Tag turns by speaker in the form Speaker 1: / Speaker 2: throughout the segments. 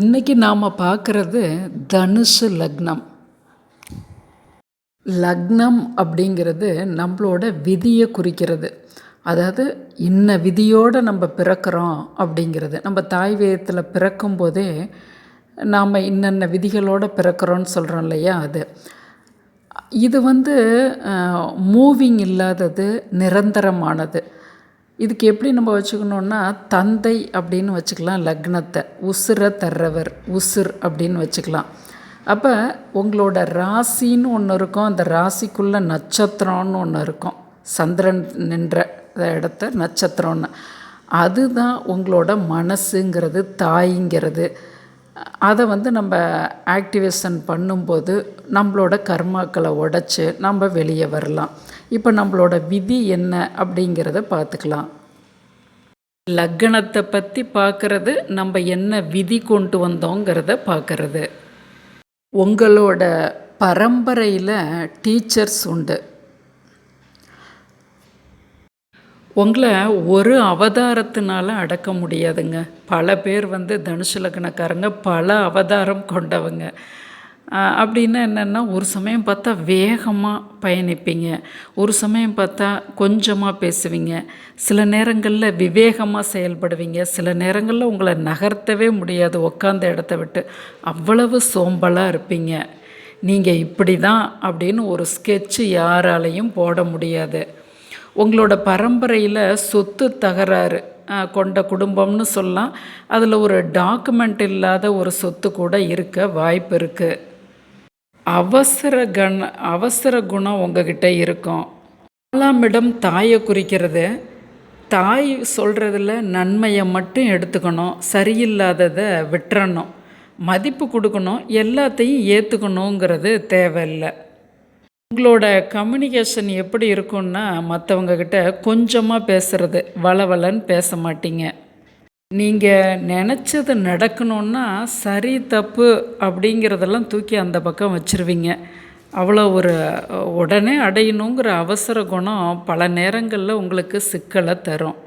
Speaker 1: இன்றைக்கி நாம் பார்க்குறது தனுசு லக்னம். லக்னம் அப்படிங்கிறது நம்மளோட விதியை குறிக்கிறது. அதாவது இன்ன விதியோடு நம்ம பிறக்கிறோம் அப்படிங்கிறது. நம்ம தாய் வேதத்தில் பிறக்கும்போதே நாம் இன்னென்ன விதிகளோடு பிறக்கிறோன்னு சொல்கிறோம் இல்லையா அது. இது வந்து மூவிங் இல்லாதது நிரந்தரமானது. இதுக்கு எப்படி நம்ம வச்சுக்கணுன்னா தந்தை அப்படின்னு வச்சுக்கலாம் லக்னத்தை. உசுரை தர்றவர் உசுர் அப்படின்னு வச்சுக்கலாம். அப்போ உங்களோட ராசின்னு ஒன்று இருக்கும் அந்த ராசிக்குள்ளே நட்சத்திரம்னு ஒன்று இருக்கும். சந்திரன் நின்ற இடத்த நட்சத்திரம்னு. அதுதான் உங்களோட மனசுங்கிறது தாய்ங்கிறது. அதை வந்து நம்ம ஆக்டிவேஷன் பண்ணும்போது நம்மளோட கர்மாக்களை உடச்சி நம்ம வெளியே வரலாம். இப்போ நம்மளோட விதி என்ன அப்படிங்கிறத பார்த்துக்கலாம். லக்கணத்தை பற்றி பார்க்குறது நம்ம என்ன விதி கொண்டு வந்தோங்கிறத பார்க்குறது. உங்களோட பரம்பரையில் டீச்சர்ஸ் உண்டு. உங்களை ஒரு அவதாரத்தினால அடக்க முடியாதுங்க. பல பேர் வந்து தனுஷ லக்னக்காரங்க பல அவதாரம் கொண்டவங்க. அப்படின்னா என்னென்னா ஒரு சமயம் பார்த்தா வேகமாக பயணிப்பீங்க. ஒரு சமயம் பார்த்தா கொஞ்சமாக பேசுவீங்க. சில நேரங்களில் விவேகமாக செயல்படுவீங்க. சில நேரங்களில் உங்களை நகர்த்தவே முடியாது உட்காந்த இடத்த விட்டு. அவ்வளவு சோம்பலாக இருப்பீங்க. நீங்கள் இப்படி தான் அப்படின்னு ஒரு ஸ்கெட்சு யாராலையும் போட முடியாது. உங்களோட பரம்பரையில் சொத்து தகராறு கொண்ட குடும்பம்னு சொல்லலாம். அதில் ஒரு டாக்குமெண்ட் இல்லாத ஒரு சொத்து கூட இருக்க வாய்ப்பு இருக்குது அவசர கண அவசர குணம் உங்ககிட்ட இருக்கும். நாலாம் இடம் தாயை குறிக்கிறது. தாய் சொல்கிறதுல நன்மையை மட்டும் எடுத்துக்கணும் சரியில்லாததை விட்டுறணும். மதிப்பு கொடுக்கணும் எல்லாத்தையும் ஏற்றுக்கணுங்கிறது தேவையில்லை. உங்களோட கம்யூனிகேஷன் எப்படி இருக்கும்னா மற்றவங்கக்கிட்ட கொஞ்சமாக பேசுகிறது வளவலன்னு பேச மாட்டீங்க. நீங்கள் நினச்சது நடக்கணுன்னா சரி தப்பு அப்படிங்கிறதெல்லாம் தூக்கி அந்த பக்கம் வச்சுருவீங்க. அவ்வளோ ஒரு உடனே அடையணுங்கிற அவசர குணம் பல நேரங்களில் உங்களுக்கு சிக்கலை தரும்.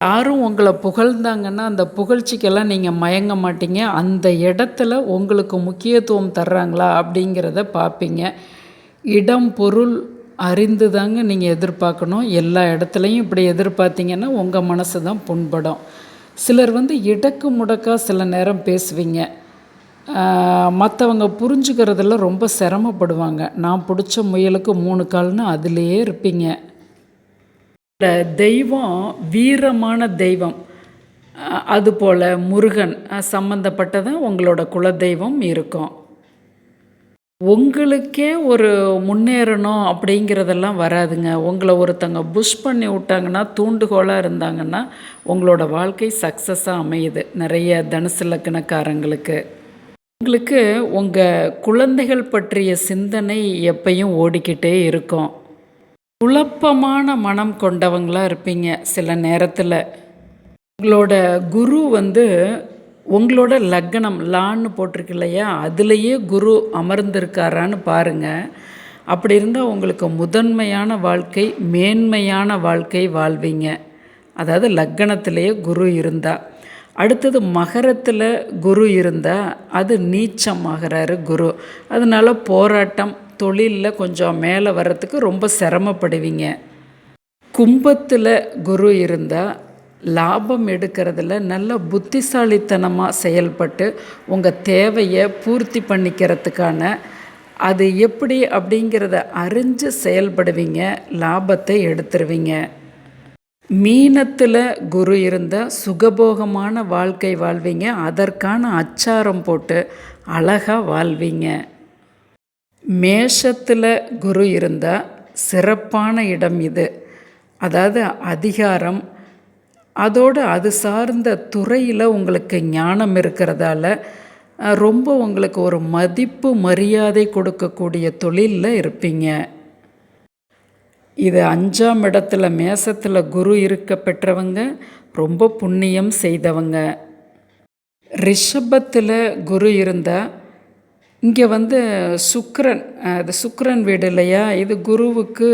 Speaker 1: யாரும் உங்களை புகழ்ந்தாங்கன்னா அந்த புகழ்ச்சிக்கெல்லாம் நீங்கள் மயங்க மாட்டீங்க. அந்த இடத்துல உங்களுக்கு முக்கியத்துவம் தர்றாங்களா அப்படிங்கிறத பார்ப்பீங்க. இடம் பொருள் அறிந்து தாங்க நீங்கள் எதிர்பார்க்கணும். எல்லா இடத்துலையும் இப்படி எதிர்பார்த்தீங்கன்னா உங்கள் மனசு தான் புண்படும். சிலர் வந்து இடக்கு முடக்காக சில நேரம் பேசுவீங்க. மற்றவங்க புரிஞ்சுக்கிறதுல ரொம்ப சிரமப்படுவாங்க. நான் பிடிச்ச முயலுக்கு மூணு கால்னு அதிலேயே இருப்பீங்க. தெய்வம் வீரமான தெய்வம். அதுபோல் முருகன் சம்மந்தப்பட்டதான் உங்களோட குலதெய்வம் இருக்கும். உங்களுக்கே ஒரு முன்னேறணும் அப்படிங்கிறதெல்லாம் வராதுங்க. உங்களை ஒருத்தங்க புஷ் பண்ணி விட்டாங்கன்னா தூண்டுகோலாக இருந்தாங்கன்னா உங்களோட வாழ்க்கை சக்ஸஸாக அமையுது. நிறைய தனுசு லக்கணக்காரங்களுக்கு உங்களுக்கு உங்கள் குழந்தைகள் பற்றிய சிந்தனை எப்பையும் ஓடிக்கிட்டே இருக்கும். குழப்பமான மனம் கொண்டவங்களாக இருப்பீங்க சில நேரத்தில். உங்களோட குரு வந்து உங்களோட லக்னம் லான்னு போட்டிருக்கு இல்லையா? அதுலேயே குரு அமர்ந்திருக்காரான்னு பாருங்கள் அப்படி இருந்தால் உங்களுக்கு முதன்மையான வாழ்க்கை மேன்மையான வாழ்க்கை வாழ்வீங்க. அதாவது லக்கணத்திலேயே குரு இருந்தால் அடுத்தது மகரத்தில் குரு இருந்தால் அது நீச்சமாகிறாரு குரு. அதனால் போராட்டம் தொழிலில் கொஞ்சம் மேலே வர்றதுக்கு ரொம்ப சிரமப்படுவீங்க. கும்பத்தில் குரு இருந்தால் லாபம் எடுக்கிறதுல நல்ல புத்திசாலித்தனமாக செயல்பட்டு உங்கள் தேவையை பூர்த்தி பண்ணிக்கிறதுக்கான அது எப்படி அப்படிங்கிறத அறிஞ்சு செயல்படுவீங்க லாபத்தை எடுத்துருவீங்க. மீனத்தில் குரு இருந்தால் சுகபோகமான வாழ்க்கை வாழ்வீங்க அதற்கான அச்சாரம் போட்டு அழகாக வாழ்வீங்க. மேஷத்தில் குரு இருந்தால் சிறப்பான இடம் இது. அதாவது அதிகாரம் அதோடு அது சார்ந்த துறையில் உங்களுக்கு ஞானம் இருக்கிறதால ரொம்ப உங்களுக்கு ஒரு மதிப்பு மரியாதை கொடுக்கக்கூடிய தொழிலில் இருப்பீங்க. இது அஞ்சாம் இடத்துல மேசத்தில் குரு இருக்க பெற்றவங்க ரொம்ப புண்ணியம் செய்தவங்க. ரிஷபத்தில் குரு இருந்தால் இங்கே வந்து சுக்கரன் அது சுக்கரன் வீடு இல்லையா? இது குருவுக்கு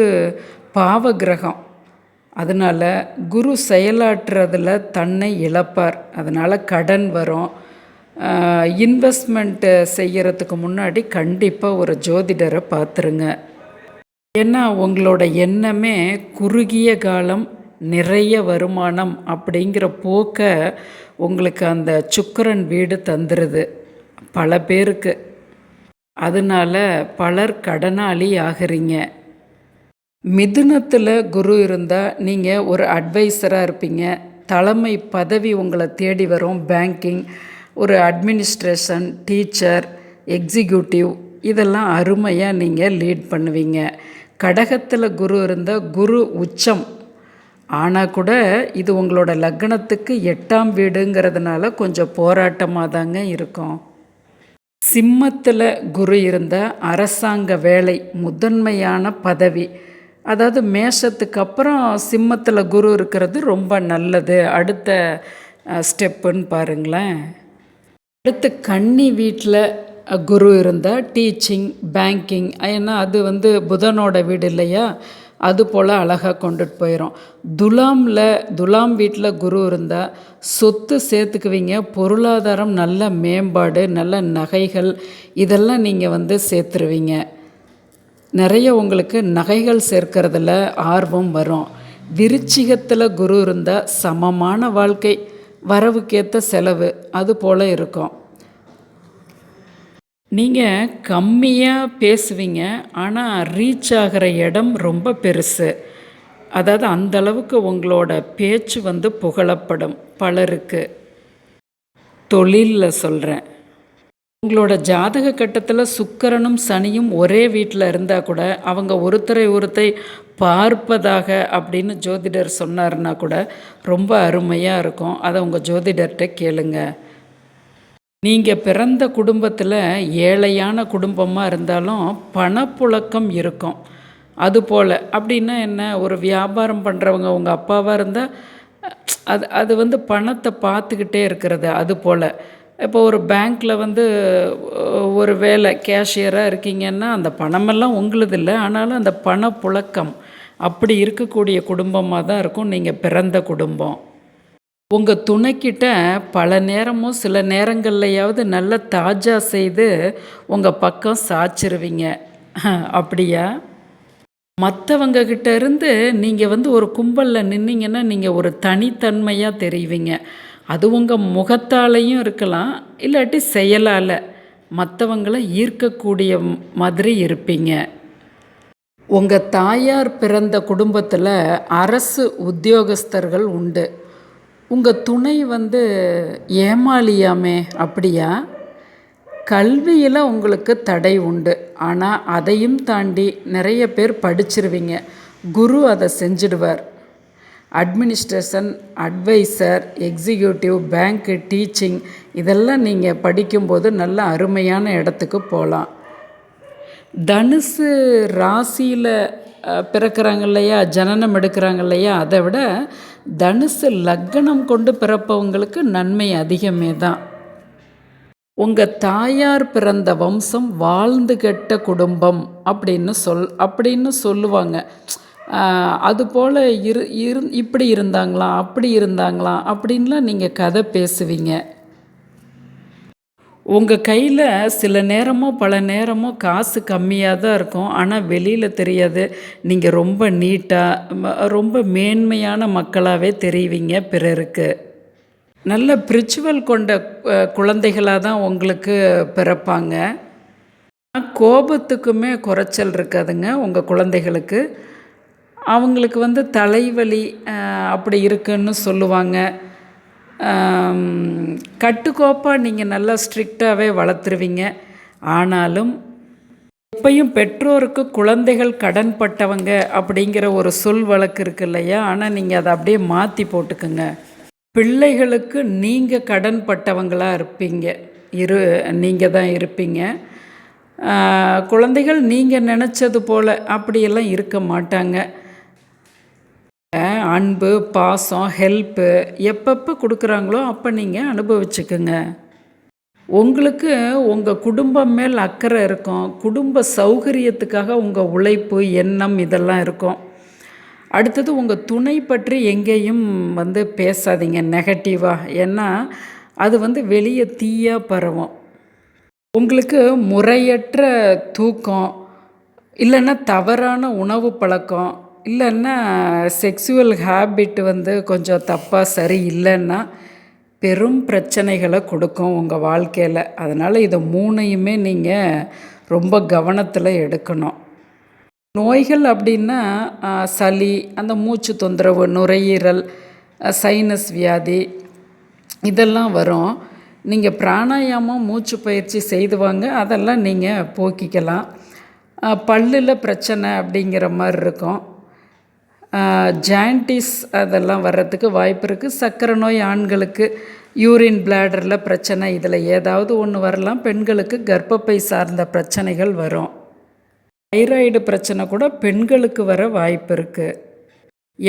Speaker 1: பாவ கிரகம். அதனால் குரு செயலாற்றுறதில் தன்னை இழப்பார். அதனால் கடன் வரும். இன்வெஸ்ட்மெண்ட்டு செய்கிறதுக்கு முன்னாடி கண்டிப்பாக ஒரு ஜோதிடரை பார்த்துருங்க. ஏன்னா உங்களோட எண்ணமே குறுகிய காலம் நிறைய வருமானம் அப்படிங்கிற போக்கை உங்களுக்கு அந்த சுக்கரன் வீடு தந்துடுது பல பேருக்கு. அதனால பலர் கடனாளி ஆகுறீங்க. மிதுனத்தில் குரு இருந்தால் நீங்கள் ஒரு அட்வைசராக இருப்பீங்க. தலைமை பதவி உங்களை தேடி வரும். பேங்கிங் ஒரு அட்மினிஸ்ட்ரேஷன் டீச்சர் எக்ஸிக்யூட்டிவ் இதெல்லாம் அருமையாக நீங்கள் லீட் பண்ணுவீங்க. கடகத்தில் குரு இருந்தால் குரு உச்சம். ஆனால் கூட இது உங்களோட லக்னத்துக்கு எட்டாம் வீடுங்கிறதுனால கொஞ்சம் போராட்டமாக தாங்க இருக்கும். சிம்மத்தில் குரு இருந்தால் அரசாங்க வேலை முதன்மையான பதவி. அதாவது மேஷத்துக்கு அப்புறம் சிம்மத்தில் குரு இருக்கிறது ரொம்ப நல்லது. அடுத்த ஸ்டெப்புன்னு பாருங்களேன். அடுத்து கன்னி வீட்டில் குரு இருந்தால் டீச்சிங் பேங்கிங் ஏன்னா அது வந்து புதனோட வீடு இல்லையா? அது போல் அழகாக கொண்டுட்டு போயிடும் துலாமில் துலாம் வீட்டில் குரு இருந்தால் சொத்து சேர்த்துக்குவீங்க. பொருளாதாரம் நல்ல மேம்பாடு நல்ல நகைகள் இதெல்லாம் நீங்கள் வந்து சேர்த்துருவீங்க. நிறைய உங்களுக்கு நகைகள் சேர்க்கறதுல ஆர்வம் வரும். விருச்சிகத்தில் குரு இருந்தால் சமமான வாழ்க்கை வரவுக்கேற்ற செலவு அது போல் இருக்கும். நீங்கள் கம்மியாக பேசுவீங்க ஆனால் ரீச் ஆகிற இடம் ரொம்ப பெருசு. அதாவது அந்த அளவுக்கு உங்களோட பேச்சு வந்து புகழப்படும் பலருக்கு. தொழிலில் சொல்கிறேன் உங்களோட ஜாதக கட்டத்தில் சுக்கரனும் சனியும் ஒரே வீட்டில் இருந்தால் கூட அவங்க ஒருத்தரை ஒருத்தை பார்ப்பதாக அப்படின்னு ஜோதிடர் சொன்னார்னா கூட ரொம்ப அருமையாக இருக்கும். அதை உங்கள் ஜோதிடர்கிட்ட கேளுங்கள் நீங்கள் பிறந்த குடும்பத்தில் ஏழையான குடும்பமாக இருந்தாலும் பணப்புழக்கம் இருக்கும். அதுபோல் அப்படின்னா என்ன? ஒரு வியாபாரம் பண்ணுறவங்க உங்கள் அப்பாவாக இருந்தால் அது அது வந்து பணத்தை பார்த்துக்கிட்டே இருக்கிறது அது போல். இப்போ ஒரு பேங்க்கில் வந்து ஒரு வேலை கேஷியராக இருக்கீங்கன்னா அந்த பணமெல்லாம் உங்களுது இல்லை. ஆனாலும் அந்த பணப்புழக்கம் அப்படி இருக்கக்கூடிய குடும்பமாக தான் இருக்கும். நீங்கள் பிறந்த குடும்பம். உங்கள் துணைக்கிட்ட பல நேரமும் சில நேரங்கள்லையாவது நல்ல தாஜா செய்து உங்கள் பக்கம் சாச்சிருவீங்க. அப்படியா? மற்றவங்க கிட்ட இருந்து நீங்கள் வந்து ஒரு கும்பலில் நின்னீங்கன்னா நீங்கள் ஒரு தனித்தன்மையாக தெரிவிங்க. அது உங்கள் முகத்தாலையும் இருக்கலாம் இல்லாட்டி செயலால் மற்றவங்களை ஈர்க்கக்கூடிய மாதிரி இருப்பீங்க. உங்கள் தாயார் பிறந்த குடும்பத்தில் அரசு உத்தியோகஸ்தர்கள் உண்டு. உங்கள் துணை வந்து ஏமாளியாமே அப்படியா? கல்வியில் உங்களுக்கு தடை உண்டு. ஆனால் அதையும் தாண்டி நிறைய பேர் படிச்சிருவீங்க. குரு அதை செஞ்சிடுவார். அட்மினிஸ்ட்ரேஷன் அட்வைசர் எக்ஸிக்யூட்டிவ் பேங்க்கு டீச்சிங் இதெல்லாம் நீங்கள் படிக்கும்போது நல்ல அருமையான இடத்துக்கு போகலாம் தனுசு ராசியில் பிறக்கிறாங்க இல்லையா? ஜனனம் எடுக்கிறாங்க இல்லையா? அதை விட தனுசு லக்னம் கொண்டு பிறப்பவங்களுக்கு நன்மை அதிகமே தான். உங்கள் தாயார் பிறந்த வம்சம் வாழ்ந்து கெட்ட குடும்பம் அப்படின்னு சொல் அப்படின்னு சொல்லுவாங்க. அதுபோல் இரு இரு இப்படி இருந்தாங்களாம் அப்படி இருந்தாங்களாம் அப்படின்லாம் நீங்கள் கதை பேசுவீங்க. உங்கள் கையில் சில நேரமோ பல நேரமோ காசு கம்மியாக தான் இருக்கும். ஆனால் வெளியில் தெரியாது. நீங்கள் ரொம்ப நீட்டாக ரொம்ப மேன்மையான மக்களாகவே தெரிவிங்க பிறருக்கு. நல்ல பிரிச்சுவல் கொண்ட குழந்தைகளாக தான் உங்களுக்கு பிறப்பாங்க. கோபத்துக்குமே குறைச்சல் இருக்காதுங்க உங்கள் குழந்தைகளுக்கு. அவங்களுக்கு வந்து தலைவலி அப்படி இருக்குன்னு சொல்லுவாங்க. கட்டுக்கோப்பாக நீங்கள் நல்லா ஸ்ட்ரிக்டாகவே வளர்த்துருவீங்க. ஆனாலும் இப்பையும் பெற்றோருக்கு குழந்தைகள் கடன் பட்டவங்க அப்படிங்கிற ஒரு சொல் வழக்கு இருக்கு இல்லையா? ஆனால் நீங்கள் அதை அப்படியே மாற்றி போட்டுக்குங்க. பிள்ளைகளுக்கு நீங்கள் கடன் பட்டவங்களாக இருப்பீங்க. இரு நீங்கள் தான் இருப்பீங்க. குழந்தைகள் நீங்கள் நினச்சது போல் அப்படியெல்லாம் இருக்க மாட்டாங்க. அன்பு பாசம் ஹெல்ப்பு எப்பப்போ கொடுக்குறாங்களோ அப்போ நீங்கள் அனுபவிச்சுக்குங்க. உங்களுக்கு உங்கள் குடும்பம் மேல் அக்கறை இருக்கும். குடும்ப சௌகரியத்துக்காக உங்கள் உழைப்பு எண்ணம் இதெல்லாம் இருக்கும். அடுத்தது உங்கள் துணை பற்றி எங்கேயும் வந்து பேசாதீங்க நெகட்டிவாக ஏன்னா அது வந்து வெளியே தீயாக பரவும். உங்களுக்கு முறையற்ற தூக்கம் இல்லைன்னா தவறான உணவு பழக்கம் இல்லைன்னா செக்ஸுவல் ஹேபிட் வந்து கொஞ்சம் தப்பாக சரி இல்லைன்னா பெரும் பிரச்சனைகளை கொடுக்கும் உங்கள் வாழ்க்கையில். அதனால் இதை மூணையுமே நீங்கள் ரொம்ப கவனத்தில் எடுக்கணும். நோய்கள் அப்படின்னா சளி அந்த மூச்சு தொந்தரவு நுரையீரல் சைனஸ் வியாதி இதெல்லாம் வரும். நீங்கள் பிராணாயாமம் மூச்சு பயிற்சி செய்து வாங்க அதெல்லாம் நீங்கள் போக்கிக்கலாம். பல்லில் பிரச்சனை அப்படிங்கிற மாதிரி இருக்கும். ஜாயின்டிஸ் அதெல்லாம் வர்றதுக்கு வாய்ப்பு இருக்குது சர்க்கரை நோய் ஆண்களுக்கு யூரின் பிளாடரில் பிரச்சனை இதில் ஏதாவது ஒன்று வரலாம். பெண்களுக்கு கர்ப்பப்பை சார்ந்த பிரச்சனைகள் வரும். தைராய்டு பிரச்சனை கூட பெண்களுக்கு வர வாய்ப்பு இருக்குது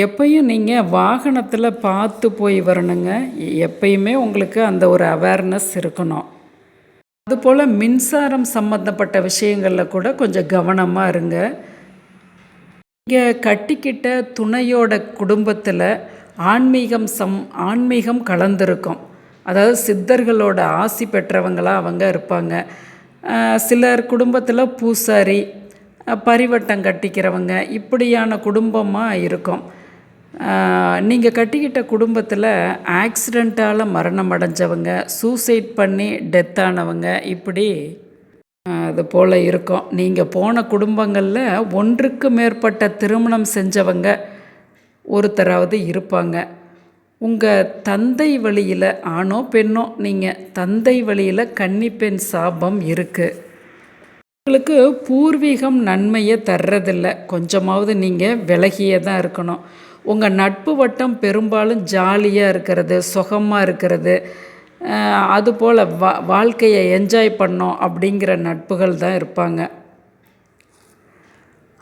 Speaker 1: எப்பயும் நீங்கள் வாகனத்தில் பார்த்து போய் வரணுங்க. எப்பயுமே உங்களுக்கு அந்த ஒரு அவேர்னஸ் இருக்கணும். அதுபோல் மின்சாரம் சம்மந்தப்பட்ட விஷயங்களில் கூட கொஞ்சம் கவனமாக இருங்க. இங்கே கட்டிக்கிட்ட துணையோட குடும்பத்தில் ஆன்மீகம் சம் ஆன்மீகம் கலந்திருக்கும். அதாவது சித்தர்களோட ஆசி பெற்றவங்களாக அவங்க இருப்பாங்க. சிலர் குடும்பத்தில் பூசாரி பரிவட்டம் கட்டிக்கிறவங்க இப்படியான குடும்பமாக இருக்கும். நீங்கள் கட்டிக்கிட்ட குடும்பத்தில் ஆக்சிடெண்ட்டால் மரணம் அடைஞ்சவங்க சூசைட் பண்ணி டெத்தானவங்க இப்படி அது போல் இருக்கும். நீங்கள் போன குடும்பங்களில் ஒன்றுக்கு மேற்பட்ட திருமணம் செஞ்சவங்க ஒருத்தராவது இருப்பாங்க. உங்கள் தந்தை வழியில் ஆணோ பெண்ணோ நீங்கள் தந்தை வழியில் கன்னிப்பெண் சாபம் இருக்குது உங்களுக்கு பூர்வீகம் நன்மையை தர்றதில்ல. கொஞ்சமாவது நீங்கள் விலகியே தான் இருக்கணும். உங்கள் நட்பு வட்டம் பெரும்பாலும் ஜாலியாக இருக்கிறது சுகமாக இருக்கிறது. அதுபோல் வா வாழ்க்கையை என்ஜாய் பண்ணோம் அப்படிங்கிற நட்புகள் தான் இருப்பாங்க.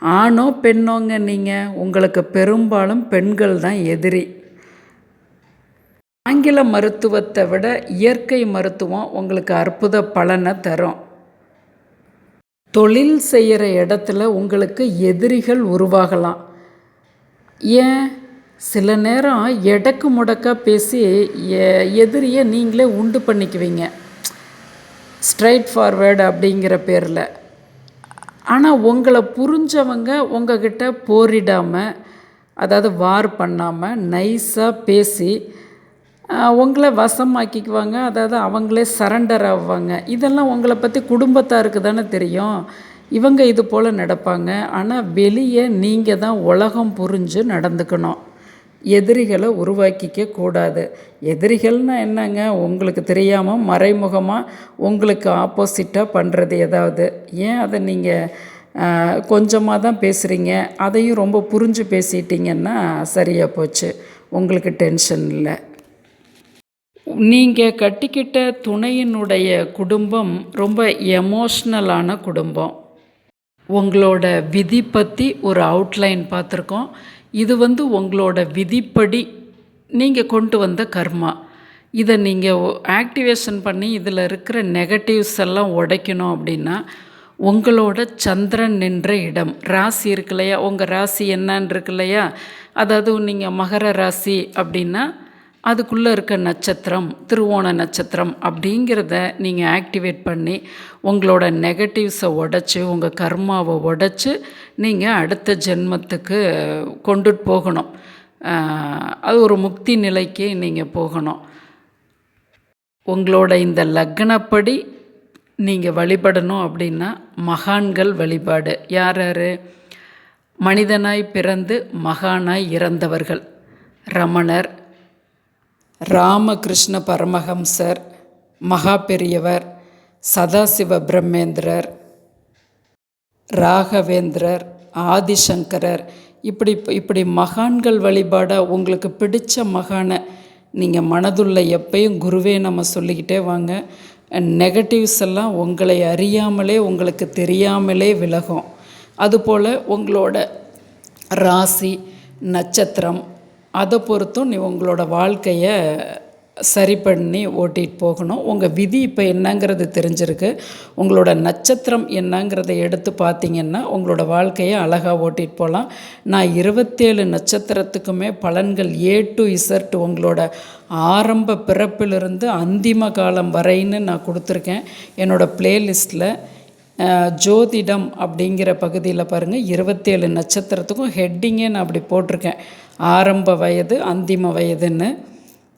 Speaker 1: ஆணோ பெண்ணோங்க நீங்கள் உங்களுக்கு பெரும்பாலும் பெண்கள் தான் எதிரி. ஆங்கில மருத்துவத்தை விட இயற்கை மருத்துவம் உங்களுக்கு அற்புத பலனை தரும். தொழில் செய்கிற இடத்துல உங்களுக்கு எதிரிகள் உருவாகலாம். ஏன்? சில நேரம் எடக்கு முடக்கா பேசி எதிரியை நீங்களே உண்டு பண்ணிக்குவீங்க. ஸ்ட்ரைட் ஃபார்வேர்டு அப்படிங்கிற பேரில். ஆனால் உங்களை புரிஞ்சவங்க உங்ககிட்ட போரிடாமல் அதாவது வார் பண்ணாமல் நைஸாக பேசி உங்களை வசமாக்கிக்குவாங்க. அதாவது அவங்களே சரண்டர் ஆவாங்க. இதெல்லாம் உங்களை பற்றி குடும்பத்தாருக்கு தானே தெரியும். இவங்க இது போல் நடப்பாங்க. ஆனால் வெளியே நீங்கள் தான் உலகம் புரிஞ்சு நடந்துக்கணும். எதிரிகளை உருவாக்கிக்க கூடாது. எதிரிகள்னால் என்னங்க? உங்களுக்கு தெரியாமல் மறைமுகமாக உங்களுக்கு ஆப்போசிட்டாக பண்ணுறது ஏதாவது? ஏன் அதை நீங்கள் கொஞ்சமாக தான் பேசுகிறீங்க அதையும் ரொம்ப புரிஞ்சு பேசிட்டிங்கன்னா சரியாக போச்சு. உங்களுக்கு டென்ஷன் இல்லை. நீங்கள் கட்டிக்கிட்ட துணையினுடைய குடும்பம் ரொம்ப எமோஷ்னலான குடும்பம். உங்களோட விதி பற்றி ஒரு அவுட்லைன் பார்த்துருக்கோம். இது வந்து உங்களோட விதிப்படி நீங்கள் கொண்டு வந்த கர்மா. இதை நீங்கள் ஆக்டிவேஷன் பண்ணி இதில் இருக்கிற நெகட்டிவ்ஸ் எல்லாம் உடைக்கணும் அப்படின்னா உங்களோட சந்திரன் நின்ற இடம். ராசி இருக்கு இல்லையா? உங்கள் ராசி என்னன்னு இருக்கு இல்லையா? அதாவது நீங்கள் மகர ராசி அப்படின்னா அதுக்குள்ளே இருக்க நட்சத்திரம் திருவோண நட்சத்திரம் அப்படிங்கிறத நீங்கள் ஆக்டிவேட் பண்ணி உங்களோட நெகட்டிவ்ஸை உடச்சி உங்கள் கர்மாவை உடச்சி நீங்கள் அடுத்த ஜென்மத்துக்கு கொண்டுட்டு போகணும். அது ஒரு முக்தி நிலைக்கு நீங்கள் போகணும். உங்களோட இந்த லக்னப்படி நீங்கள் வழிபடணும் அப்படின்னா மகான்கள் வழிபாடு. யார் யார்? மனிதனாய் பிறந்து மகானாய் இறந்தவர்கள். ரமணர் ராமகிருஷ்ண பரமஹம்சர் மகா பெரியவர் சதாசிவ பிரம்மேந்திரர் ராகவேந்திரர் ஆதிசங்கரர். இப்படி இப்படி மகான்கள் வழிபாடாக உங்களுக்கு பிடித்த மகானை நீங்கள் மனதுள்ள எப்பயும் குருவே நம்ம சொல்லிக்கிட்டே வாங்க. நெகட்டிவ்ஸ் எல்லாம் உங்களை அறியாமலே உங்களுக்கு தெரியாமலே விலகும். அதுபோல் உங்களோட ராசி நட்சத்திரம் அதை பொறுத்தும் நீ உங்களோட வாழ்க்கையை சரி பண்ணி ஓட்டிகிட்டு போகணும். உங்கள் விதி இப்போ என்னங்கிறது தெரிஞ்சிருக்கு. உங்களோட நட்சத்திரம் என்னங்கிறத எடுத்து பார்த்தீங்கன்னா உங்களோட வாழ்க்கையை அழகாக ஓட்டிகிட்டு போகலாம். நான் இருபத்தேழு நட்சத்திரத்துக்குமே பலன்கள் ஏ டு இசர்ட் உங்களோட ஆரம்ப பிறப்பிலிருந்து அந்திம காலம் வரைன்னு நான் கொடுத்துருக்கேன். என்னோடய ப்ளேலிஸ்ட்டில் ஜோதிடம் அப்படிங்கிற பகுதியில் பாருங்கள் இருபத்தேழு நட்சத்திரத்துக்கும் ஹெட்டிங்கே நான் அப்படி போட்டிருக்கேன். ஆரம்ப வயது அந்திம வயதுன்னு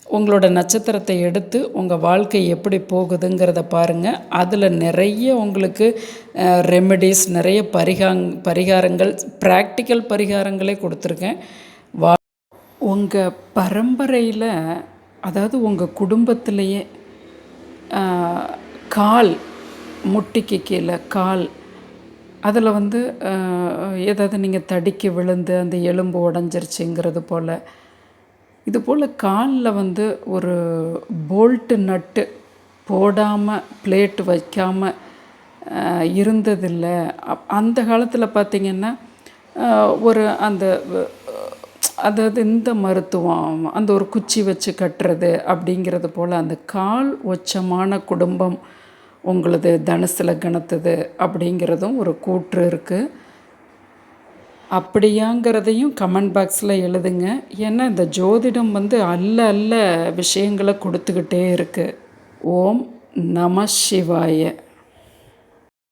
Speaker 1: உங்களோட நட்சத்திரத்தை எடுத்து உங்கள் வாழ்க்கை எப்படி போகுதுங்கிறத பாருங்கள் அதில் நிறைய உங்களுக்கு ரெமெடிஸ் நிறைய பரிகாங் பரிகாரங்கள் ப்ராக்டிக்கல் பரிகாரங்களே கொடுத்துருக்கேன். வா உங்கள் பரம்பரையில் அதாவது உங்கள் குடும்பத்திலேயே கால் முட்டிக்கு கீழே கால் அதில் வந்து ஏதாவது நீங்கள் தடிக்கி விழுந்து அந்த எலும்பு உடஞ்சிருச்சுங்கிறது போல் இது போல் காலில் வந்து ஒரு போல்ட்டு நட்டு போடாமல் பிளேட் வைக்காமல் இருந்ததில்லை. அப் அந்த காலத்தில் பார்த்திங்கன்னா ஒரு அந்த அதாவது இந்த மருத்துவம் அந்த ஒரு குச்சி வச்சு கட்டுறது அப்படிங்கிறது போல் அந்த கால் ஒச்சமான குடும்பம் உங்களது தனுசில் கணத்துது அப்படிங்கிறதும் ஒரு கூற்று இருக்குது அப்படியாங்கிறதையும் கமெண்ட் பாக்ஸில் எழுதுங்க. ஏன்னா இந்த ஜோதிடம் வந்து அல்ல அல்ல விஷயங்களை கொடுத்துக்கிட்டே இருக்குது ஓம் நம சிவாய.